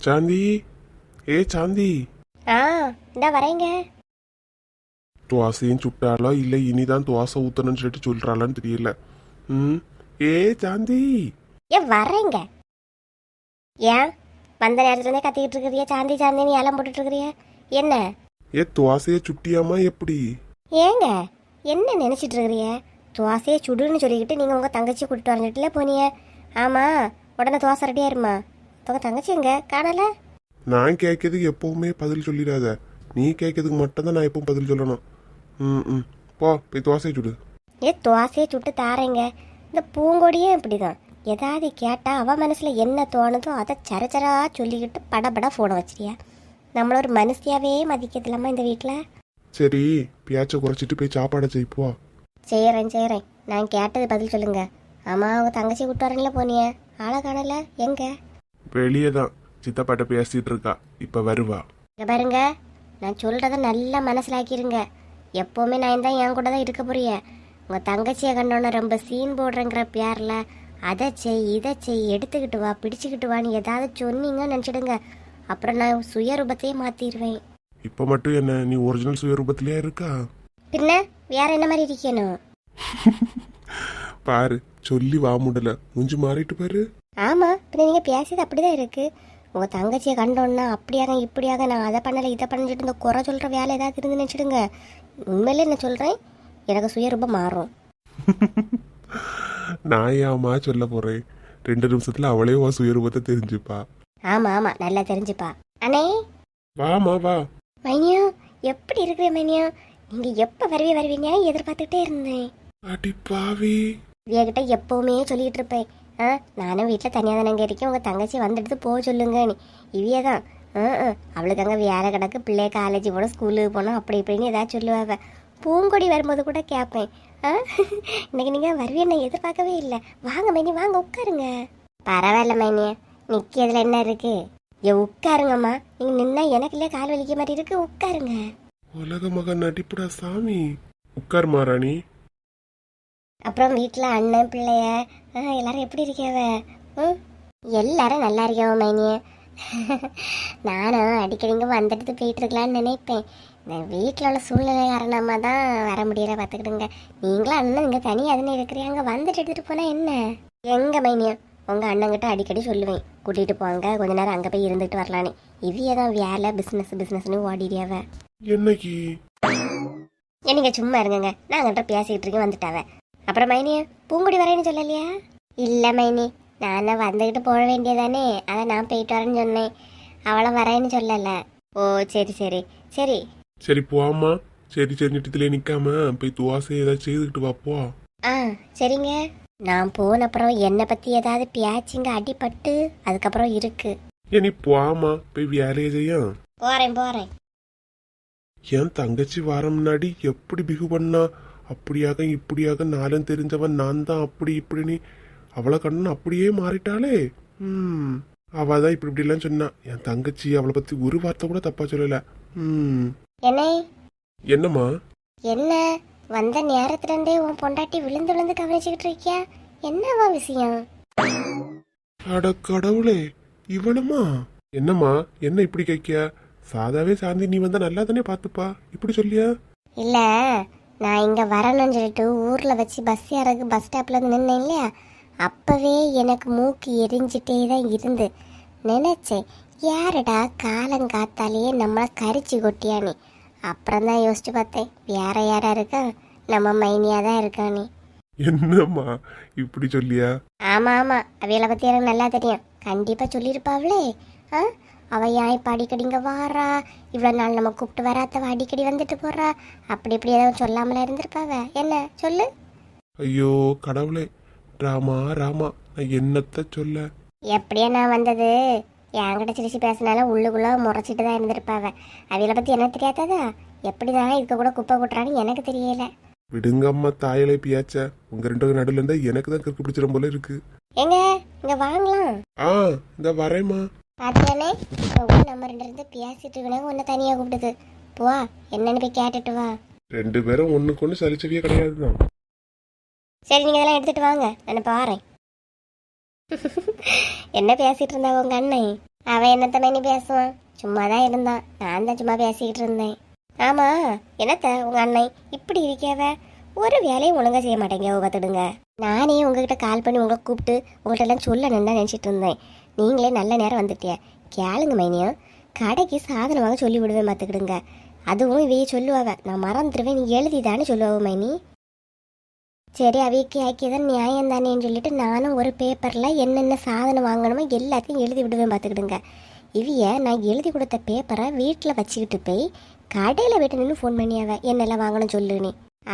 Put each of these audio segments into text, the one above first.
சாந்தி. ஏ சாந்தி. ஆ இந்த வரேங்க. துவாசையும் சுட்டாளா? இல்லை இனிதான் துவாசை ஊத்தணும்னு சொல்லிட்டு சொல்றாளான்னு தெரியல. ம். ஏ சாந்தி. ஏன் வரேங்க. ஏன்? வந்த நேரத்துலேருந்தே கத்திக்கிட்டு இருக்கிறிய சாந்தி சாந்தின்னு ஏலம் போட்டுட்டு இருக்கிறிய. என்ன? ஏ துவாசைய சுட்டியாமா எப்படி? ஏங்க என்ன நினைச்சிட்டு இருக்கிறிய? துவாசையை சுடுன்னு சொல்லிக்கிட்டு நீங்கள் உங்கள் தங்கச்சி கூட்டிட்டு வரஞ்சிட்டுல போனீங்க. ஆமாம் உடனே துவாசை ரெடியாக உங்கள் தங்கச்சி எங்க காணல? நான் கேட்கறதுக்கு எப்பவுமே பதில் சொல்லிடாத. நீ கேட்கறதுக்கு மட்டும்தான் நான் எப்பவும் பதில் சொல்லணும். ம் ம். போ போய் துவாசையை சுடு. ஏ துவாசையை சுட்டு தாரேங்க. இந்த பூங்கொடியே இப்படிதான். ஏதாவது கேட்டா அவ மனசுல என்ன தோணுதோ அதை சரச்சரா சொல்லிக்கிட்டு படபட ஃபோனை வச்சிரியா நம்மள ஒரு மனுஷியாவே மதிக்கிறதுலாமா இந்த வீட்டில் சரி பியாச்சை குறைச்சிட்டு போய் சாப்பாடை செய் போ. செய்யறேன் செய்யறேன் நான் கேட்டது பதில் சொல்லுங்க. ஆமா உங்க தங்கச்சி கூட்டு வரல போனிய. ஆளை காணல? எங்க? வெளியே தான் சித்தப்பாட்ட பேசிட்டு இருக்கா இப்ப வருவா. இங்க பாருங்க. நான் சொல்றத நல்லா மனசிலாக்கிருங்க. எப்பவுமே நான் தான் என் கூட தான் இருக்க போறிய உங்க தங்கச்சியை கண்டோன்னு ரொம்ப சீன் போடுறேங்கிற பேர்ல அதை செய் இதை செய் எடுத்துக்கிட்டு வா பிடிச்சுக்கிட்டு வான்னு ஏதாவது சொன்னீங்கன்னு நினச்சிடுங்க. அப்புறம் நான் சுயரூபத்தையே மாத்திடுவேன் இப்ப மட்டும் என்ன நீ ஒரிஜினல் சுயரூபத்திலேயே இருக்கா? பின்ன வேற என்ன மாதிரி இருக்கணும் பாரு சொல்லி வா முடல. முஞ்சு மாறிட்டு பாரு. ஆமா பின்ன நீங்க பேசியது அப்படிதான் இருக்கு. உங்க தங்கச்சியை கண்டோன்னா அப்படியாக இப்படியாக நான் அதை பண்ணல இதை பண்ணிட்டு இந்த குறை சொல்ற வேலை ஏதாவது இருந்து நினைச்சிடுங்க. உண்மையில என்ன சொல்றேன் எனக்கு சுயரூபம் மாறும். நான் ஏமா சொல்ல போறேன்? ரெண்டு நிமிஷத்துல அவளே வா சுயரூபத்தை தெரிஞ்சுப்பா. ஆமா ஆமா நல்லா தெரிஞ்சுப்பா. அண்ணே. வாமா வா. மைனியா எப்படி இருக்கிற மைனியா? நீங்க எப்ப வருவே வருவீங்க எதிர்பார்த்துட்டே இருந்தேன். அடி பாவி. இவகிட்ட எப்போவுமே சொல்லிகிட்டு இருப்பேன். ஆ நானும் வீட்டில் தனியாக தானே இருக்கேன். உங்கள் தங்கச்சி வந்துடுத்து போக சொல்லுங்க நீ இவியே தான் ஆ ஆ, அவளுக்கு அங்கே வேலை கிடக்கு பிள்ளைய காலேஜ் போனோம் ஸ்கூலுக்கு போனோம் அப்படி இப்படின்னு ஏதாவது சொல்லுவாங்க பூங்கொடி வரும்போது கூட கேட்பேன் ஆ இன்னைக்கு நீங்கள் வருவே நான் எதிர்பார்க்கவே இல்லை. வாங்க மைனி வாங்க உட்காருங்க. பரவாயில்ல மைனி நிற்கிறதுல என்ன இருக்கு? ஏ உட்காருங்கம்மா. நீங்கள் நின்னா எனக்கு இல்லையா கால் வலிக்க மாதிரி இருக்கு உட்காருங்க. உலக மகன் நடிப்புடா சாமி. உட்கார் மாராணி. அப்புறம் வீட்டில் அண்ணன் பிள்ளைய. எல்லாரும் எப்படி இருக்கியாவ? ம்? எல்லாரும் நல்லா இருக்கியாவ மைனிய நானும் அடிக்கடி இங்கே வந்துட்டு போயிட்டு இருக்கலாம்னு நினைப்பேன். வீட்டில் உள்ள சூழ்நிலை காரணமாக தான் வர முடியல பார்த்துக்கிடுங்க. நீங்களும் அண்ணன் இங்கே தனியாக தானே இருக்கிறீங்க. வந்துட்டு எடுத்துகிட்டு போனால் என்ன? எங்க மைனியா உங்கள் அண்ணங்கிட்ட அடிக்கடி சொல்லுவேன். கூட்டிகிட்டு போங்க கொஞ்ச நேரம் அங்கே போய் இருந்துட்டு வரலான்னு. இவிய தான் வேலை பிஸ்னஸ் பிஸ்னஸ்னு ஓடிடியாவ என்னைக்கு? நீங்க சும்மா இருங்கங்க. நான் அங்கிட்ட பேசிக்கிட்டு இருக்கேன் வந்துட்டாவ. அப்புறம் மைனி பூங்குடி வரேன்னு சொல்லலையா? இல்ல மைனி நான் வந்துக்கிட்டு போக வேண்டியதானே. அதை நான் போயிட்டு வரேன்னு சொன்னேன். அவளை வரேன்னு சொல்லல. ஓ சரி சரி. சரி. சரி போமா சரி சரி நிட்டத்திலே நிக்காம போய் துவாசை ஏதாவது செய்துக்கிட்டு வா போ. ஆ சரிங்க. நான் போன அப்புறம் என்னை பத்தி ஏதாவது பேச்சிங்க அடிபட்டு அதுக்கப்புறம் இருக்கு. ஏன் நீ போமா போய் வேலையை செய்ய. போறேன் போறேன். என் தங்கச்சி வர முன்னாடி எப்படி பிகு பண்ணா? அப்படியாக இப்படியாக நாளும் தெரிஞ்சவன் நான் தான் அப்படி இப்படின்னு அவளை கண்ணு அப்படியே மாறிட்டாளே. ம். அவ தான் இப்படி இப்படிலாம் சொன்னா. என் தங்கச்சி அவளை பத்தி ஒரு வார்த்தை கூட தப்பா சொல்லல. ம். என்ன? என்னம்மா? என்ன? வந்த நேரத்துல இருந்தே உன் பொண்டாட்டி விழுந்து விழுந்து கவனிச்சுக்கிட்டு இருக்கியா? என்னவா விஷயம்? அட கடவுளே இவளுமா என்னம்மா என்ன இப்படி கேட்கியா? சாதாவே சாந்தி நீ வந்தா நல்லா தானே பாத்துப்பா இப்படி சொல்லியா? இல்ல. நான் இங்க வரணும்னு சொல்லிட்டு ஊர்ல வச்சு பஸ் ஏறக்கு பஸ் வந்து நின்னேன் இல்லையா? அப்பவே எனக்கு மூக்கு எரிஞ்சிட்டே தான் இருந்து. நினைச்சேன் யாருடா காலங்காத்தாலேயே நம்மளை கரிச்சு கொட்டியானே அப்புறம் தான் யோசிச்சு பார்த்தேன் வேற யாரா இருக்கா? நம்ம மைனியா தான் இருக்கானே என்னம்மா இப்படி சொல்லியா? ஆமா ஆமா. அவைகளை பத்தி எனக்கு நல்லா தெரியும். கண்டிப்பா சொல்லியிருப்பாவளே. ஆ? அவ ஏன் இப்ப அடிக்கடி இங்க வாரா. இவ்வளவு நாள் நம்ம கூப்பிட்டு வராதவ அடிக்கடி வந்துட்டு போறா. அப்படி இப்படி ஏதாவது சொல்லாமல இருந்திருப்பாவ. என்ன? சொல்லு. ஐயோ கடவுளே. ராமா ராமா நான் என்னத்த சொல்ல? எப்படியே நான் வந்தது? என்கிட்ட சிரிச்சு பேசினாலும் உள்ளுக்குள்ள முறைச்சிட்டு தான் இருந்திருப்பாவ. அவைகளை பத்தி என்ன தெரியாததா? எப்படிதான் இதுக்கு கூட குப்பை கொட்டுறான்னு எனக்கு தெரியல. விடுங்கம்மா தாயலை பியாச்ச. உங்க ரெண்டு நடுவுல இருந்தா எனக்கு தான் கிறுக்கு பிடிச்சிடும் போல இருக்கு. ஏங்க இங்க வாங்கலாம். ஆ இந்த வரேம்மா. இப்போ கூட நம்ம ரெண்டு இருந்து பேசிட்டு இருக்கணும் உன்னை தனியா கூப்பிடுது போ என்னன்னு போய் கேட்டுட்டு வா. ரெண்டு பேரும் ஒண்ணுக்கு ஒண்ணு சலிச்சவியே கிடையாதுதான். சரி நீங்க இதெல்லாம் எடுத்துட்டு வாங்க நான் பாறேன். என்ன பேசிட்டு இருந்தா உங்க அண்ணன் அவன் என்னத்த மேனி பேசுவான் சும்மா தான் இருந்தான். நான் தான் சும்மா பேசிக்கிட்டு இருந்தேன். ஆமா என்னத்த உங்க அண்ணன் இப்படி இருக்கியாவ ஒரு வேலையும் ஒழுங்கா செய்ய மாட்டேங்க பார்த்துடுங்க நானே உங்ககிட்ட கால் பண்ணி உங்களை கூப்பிட்டு உங்கள்கிட்ட எல்லாம் சொல்லணும்னு தான் நினச்சிட்டு இருந்தேன். நீங்களே நல்ல நேரம் வந்துட்டிய. கேளுங்க மைனியம் கடைக்கு சாதனம் வாங்க சொல்லி விடுவேன் பார்த்துக்கிடுங்க. அதுவும் இவையே சொல்லுவாவ. நான் மறந்துடுவேன் நீ எழுதிதானே சொல்லுவாவ மைனி. சரி அவைக்கு ஆக்கியதான் நியாயம் தானேன்னு சொல்லிட்டு நானும் ஒரு பேப்பரில் என்னென்ன சாதனம் வாங்கணுமோ எல்லாத்தையும் எழுதி விடுவேன் பார்த்துக்கிடுங்க. இவிய நான் எழுதி கொடுத்த பேப்பரை வீட்டில் வச்சுக்கிட்டு போய் கடையில் போயிட்டு நின்று ஃபோன் பண்ணியாவ. என்னெல்லாம் வாங்கணும் சொல்லுன்னு.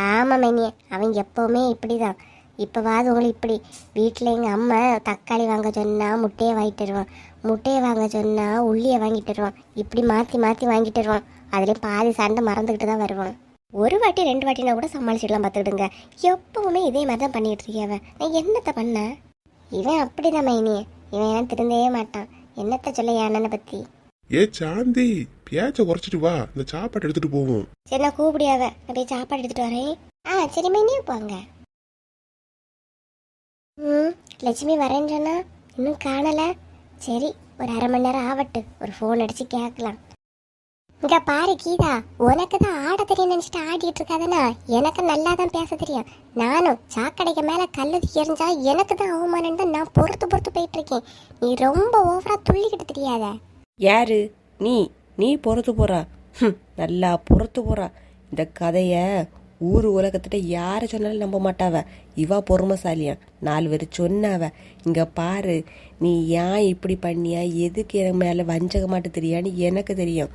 ஆமாம் மைனியே அவன் எப்போவுமே இப்படி தான் இப்போவாது உங்களை இப்படி வீட்டில் எங்கள் அம்மா தக்காளி வாங்க சொன்னா முட்டையை வாங்கிட்டு வருவான். முட்டையை வாங்க சொன்னா உள்ளியை வாங்கிட்டு வருவான். இப்படி மாற்றி மாற்றி வாங்கிட்டு வருவான். அதுலேயும் பாதி சண்டை மறந்துக்கிட்டு தான் வருவான். ஒரு வாட்டி ரெண்டு வாட்டினா கூட சமாளிச்சிடலாம் பார்த்துக்கிடுங்க. எப்பவுமே இதே மாதிரி தான் பண்ணிட்டு இருக்கியாவ நான் என்னத்த பண்ண? இவன் அப்படிதான் மைனி இவன் எல்லாம் திருந்தவே மாட்டான். என்னத்த சொல்ல என் அண்ணனை பத்தி? ஏ சாந்தி பேச்ச குறைச்சிட்டு வா. இந்த சாப்பாடு எடுத்துட்டு போவோம். சரி நான் கூப்பிடியாவ நான் போய் சாப்பாடு எடுத்துட்டு வரேன். ஆ சரி மைனியே போங்க. ம் லட்சுமி வரேன்னு சொன்னா இன்னும் காணலை. சரி ஒரு அரை மணி நேரம் ஆகட்டு ஒரு ஃபோன் அடிச்சு கேட்கலாம். இங்க பாரு கீதா உனக்கு தான் ஆட தெரியும் நினைச்சிட்டு ஆடிட்டு இருக்காதனா எனக்கு நல்லா தான் பேச தெரியும். நானும் சாக்கடைக்கு மேல கல்லு எரிஞ்சா எனக்கு தான் அவமானம் தான் நான் பொறுத்து பொறுத்து போயிட்டு இருக்கேன். நீ ரொம்ப ஓவரா துள்ளிக்கிட்டு தெரியாத. யாரு? நீ நீ பொறுத்து போறா. நல்லா பொறுத்து போறா. இந்த கதைய ஊர் உலகத்திட்ட யாரை சொன்னாலும் நம்ப மாட்டாவ. இவ பொறுமைசாலியா. நாலு பேர் சொன்னாவ. இங்க பாரு நீ ஏன் இப்படி பண்ணியா? எதுக்கு என் மேல வஞ்சக மாட்டு தெரியான்னு எனக்கு தெரியும்.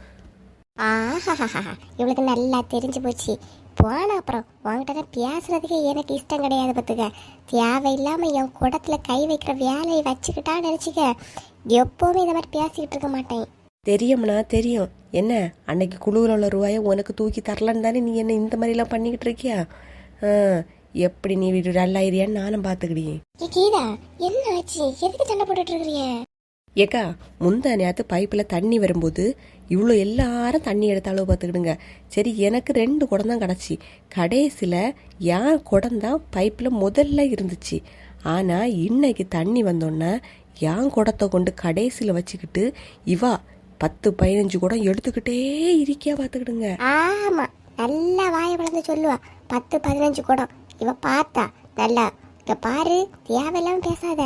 இவளுக்கு நல்லா தெரிஞ்சு போச்சு. போன அப்புறம் உன்கிட்ட பேசுறதுக்கு எனக்கு இஷ்டம் கிடையாது பார்த்துக்க. தேவையில்லாம என் குடத்துல கை வைக்கிற வேலையை வச்சுக்கிட்டான்னு நினச்சிக்க. எப்பவுமே இந்த மாதிரி பேசிக்கிட்டு இருக்க மாட்டேன். தெரியும்னா தெரியும். என்ன அன்னைக்கு குழுவில் உள்ள ரூபாயை உனக்கு தூக்கி தரலன்னு தானே நீ என்ன இந்த மாதிரிலாம் பண்ணிக்கிட்டு இருக்கியா? எப்படி நீ வீடு நல்லாயிரியான்னு நானும் பார்த்துக்கிடியே ஏ கீதா என்ன ஆச்சு? எதுக்கு சண்டை போட்டுட்டு இருக்கிறிய? ஏக்கா முந்தா நேரத்து பைப்பில் தண்ணி வரும்போது இவ்வளோ எல்லாரும் தண்ணி எடுத்தாலும் பார்த்துக்கிடுங்க. சரி எனக்கு ரெண்டு குடம் தான் கிடச்சி. கடைசியில் என் குடம் தான் பைப்பில் முதல்ல இருந்துச்சு. ஆனால் இன்னைக்கு தண்ணி வந்தோன்னே என் குடத்தை கொண்டு கடைசியில் வச்சுக்கிட்டு இவா பத்து பதினஞ்சு குடம் எடுத்துக்கிட்டே இருக்கியா பார்த்துக்கிடுங்க. ஆமா நல்லா வாயை வளர்ந்து சொல்லுவா. பத்து பதினஞ்சு குடம். இவ பார்த்தா நல்லா. இங்க பாரு தேவையில்லாம பேசாத.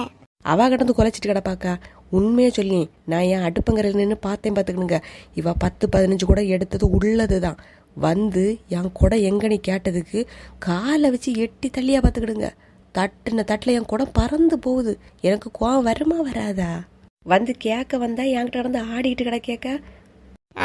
அவ கிடந்து குலைச்சிட்டு கிடப்பாக்கா உண்மையை சொல்லி நான் என் அடுப்பங்கரையில் நின்று பார்த்தேன் பார்த்துக்கணுங்க இவ பத்து பதினஞ்சு கூட எடுத்தது உள்ளது தான் வந்து என் குடம் எங்கன்னு கேட்டதுக்கு காலை வச்சு எட்டி தள்ளியா பார்த்துக்கிடுங்க. தட்டுன தட்டில் என் குடம் பறந்து போகுது. எனக்கு கோவம் வருமா வராதா? வந்து கேட்க வந்தா என்கிட்ட கடந்து ஆடிட்டு கிடக்கேக்கா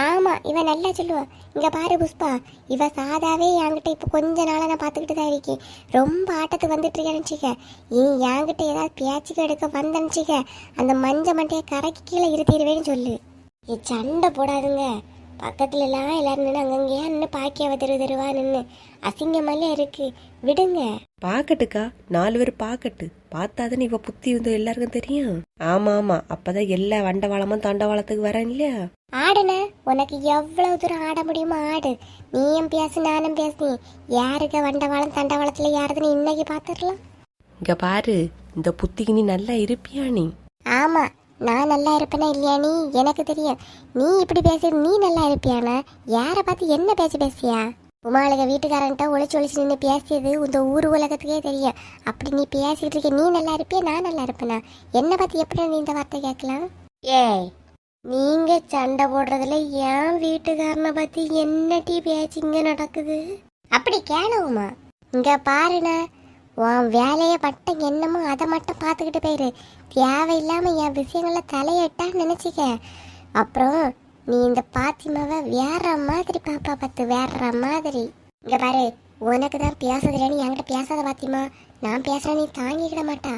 ஆமா இவ நல்லா சொல்லுவா. இங்க பாரு புஷ்பா இவ சாதாவே என்கிட்ட இப்ப கொஞ்ச நாளா நான் பாத்துக்கிட்டு தான் இருக்கேன். ரொம்ப ஆட்டத்துக்கு வந்துட்டு இருக்கேன்னு இனி என்கிட்ட ஏதாவது பேச்சுக்கு எடுக்க வந்தேன்னு அந்த மஞ்ச மண்டைய கரைக்கு கீழே இருத்திடுவேன்னு சொல்லு. ஏ சண்டை போடாதுங்க. பக்கத்துல எல்லாம் எல்லாரும் நின்று அங்கங்கேயா நின்று பாக்கியாவ தெரு தெருவா நின்று அசிங்கமாலே இருக்கு. விடுங்க. பாக்கட்டுக்கா. நாலு பேர் பாக்கட்டு. பார்த்தாதானே இவ புத்தி இருந்தோ எல்லாருக்கும் தெரியும். ஆமா ஆமா. அப்பதான் எல்லா வண்டவாளமும் தண்டவாளத்துக்கு வரேன் இல்லையா? ஆடுன உனக்கு எவ்வளவு தூரம் ஆட முடியுமோ ஆடு. நீயும் பேசு நானும் பேசி. யாருக்கு வண்டவாளம் தண்டவாளத்துல யாருதுன்னு இன்னைக்கு பாத்துடலாம். இங்க பாரு இந்த புத்திக்கு நீ நல்லா இருப்பியா நீ? நான் நல்லா இருப்பேனா இல்லையா நீ? எனக்கு தெரியும். நீ இப்படி பேசி நீ நல்லா இருப்பியானா? யாரை பார்த்து என்ன பேச்சு பேசியா? உமாளுக வீட்டுக்காரன்ட்ட ஒளிச்சு ஒழிச்சு நின்று பேசியது இந்த ஊர் உலகத்துக்கே தெரியும். அப்படி நீ பேசிட்டு இருக்க நீ நல்லா இருப்பியா நான் நல்லா இருப்பேனா? என்னை பார்த்து எப்படி நீ இந்த வார்த்தை கேட்கலாம்? ஏய் நீங்க சண்டை போடுறதுல என் வீட்டுக்காரனை பத்தி என்ன டீ பேச்சு இங்க நடக்குது? அப்படி கேளுமா இங்க பாருண்ணா உன் வேலையை பட்ட என்னமோ அதை மட்டும் பார்த்துக்கிட்டு போயிரு. தேவையில்லாமல் என் விஷயங்கள தலையிட்டா நினச்சிக்க. அப்புறம் நீ இந்த பாத்திமாவை வேற மாதிரி பாப்பா பார்த்து வேற மாதிரி. இங்க பாரு உனக்கு தான் பேச தெரியாது என்கிட்ட பேசாத பாத்திமா. நான் பேசுறேன் நீ தாங்கிக்கிட மாட்டா.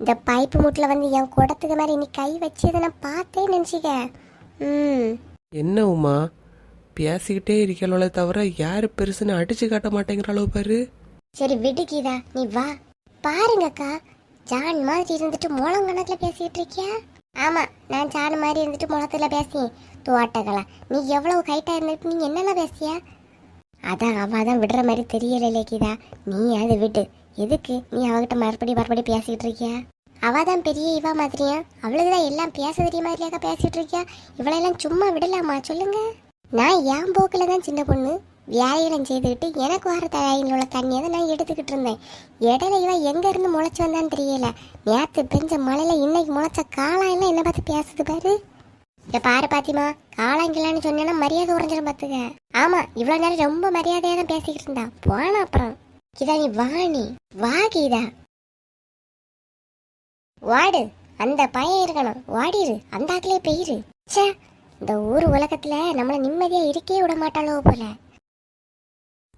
இந்த பைப்பு முட்டில் வந்து என் குடத்துக்கு மாதிரி நீ கை வச்சதை நான் பார்த்தே நினச்சிக்க. ம். என்ன உமா? பேசிக்கிட்டே இருக்கலோல தவிர யாரு பெருசுன்னு அடிச்சு காட்ட மாட்டேங்கிறாளோ பாரு. சரி விடு கீதா நீ வா. பாருங்கக்கா ஜான் மாதிரி இருந்துட்டு முளம் கணக்குல பேசிட்டு இருக்கியா? ஆமா நான் ஜான் மாதிரி இருந்துட்டு முளத்துல பேசி தோட்டங்களா நீ எவ்வளவு கைட்டா இருந்துட்டு நீ என்னெல்லாம் பேசியா? அதான் அவள் தான் விடுற மாதிரி தெரியல கீதா நீ அதை விடு. எதுக்கு நீ அவகிட்ட மறுபடி மறுபடி பேசிக்கிட்டு இருக்கியா? அவள் தான் பெரிய இவா மாதிரியா? அவளுக்கு தான் எல்லாம் பேச தெரிய மாதிரியாக்கா பேசிகிட்டு இருக்கியா? இவளெல்லாம் சும்மா விடலாமா சொல்லுங்க. நான் என் போக்கில் தான் சின்ன பொண்ணு. வியாயாரம் செய்துக்கிட்டு எனக்கு வர தயாரில் உள்ள தண்ணியை தான் நான் எடுத்துக்கிட்டு இருந்தேன். இடையில இவன் எங்க இருந்து வந்தான்னு தெரியல. நேற்று பெஞ்ச மழையில இன்னைக்கு முளைச்ச காளான் எல்லாம் என்ன பார்த்து பேசுது பாரு. இதை பாரு பாத்திமா காளாங்கிலான்னு சொன்னா மரியாதை உறைஞ்சிடும் பார்த்துக்க. ஆமா இவ்வளவு நேரம் ரொம்ப மரியாதையாக தான் பேசிக்கிட்டு இருந்தா. போனா அப்புறம். இதா நீ வா நீ. வா கீதா. வாடு. அந்த பையன் இருக்கணும். வாடிரு அந்த ஆக்கிலே பெயிரு ச்சே இந்த ஊர் உலகத்துல நம்மள நிம்மதியா இருக்கே விட மாட்டாளோ போல.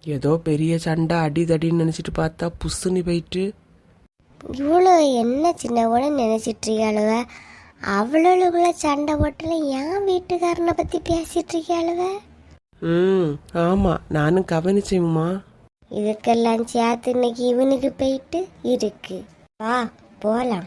ஏதோ பெரிய சண்டை அடிதடின்னு நினைச்சிட்டு பார்த்தா புஸ்ஸுன்னு போயிட்டு. இவ்வளோ என்ன சின்னவள நினைச்சிட்டு இருக்காளுவ அவ்வளோக்குள்ள சண்டை போட்டுல என் வீட்டுக்காரனை பத்தி பேசிட்டு இருக்காளுவ ம் ஆமா நானும் கவனிச்சேம்மா. இதுக்கெல்லாம் சேர்த்து இன்னைக்கு இவனுக்கு போயிட்டு இருக்கு. வா போலாம்.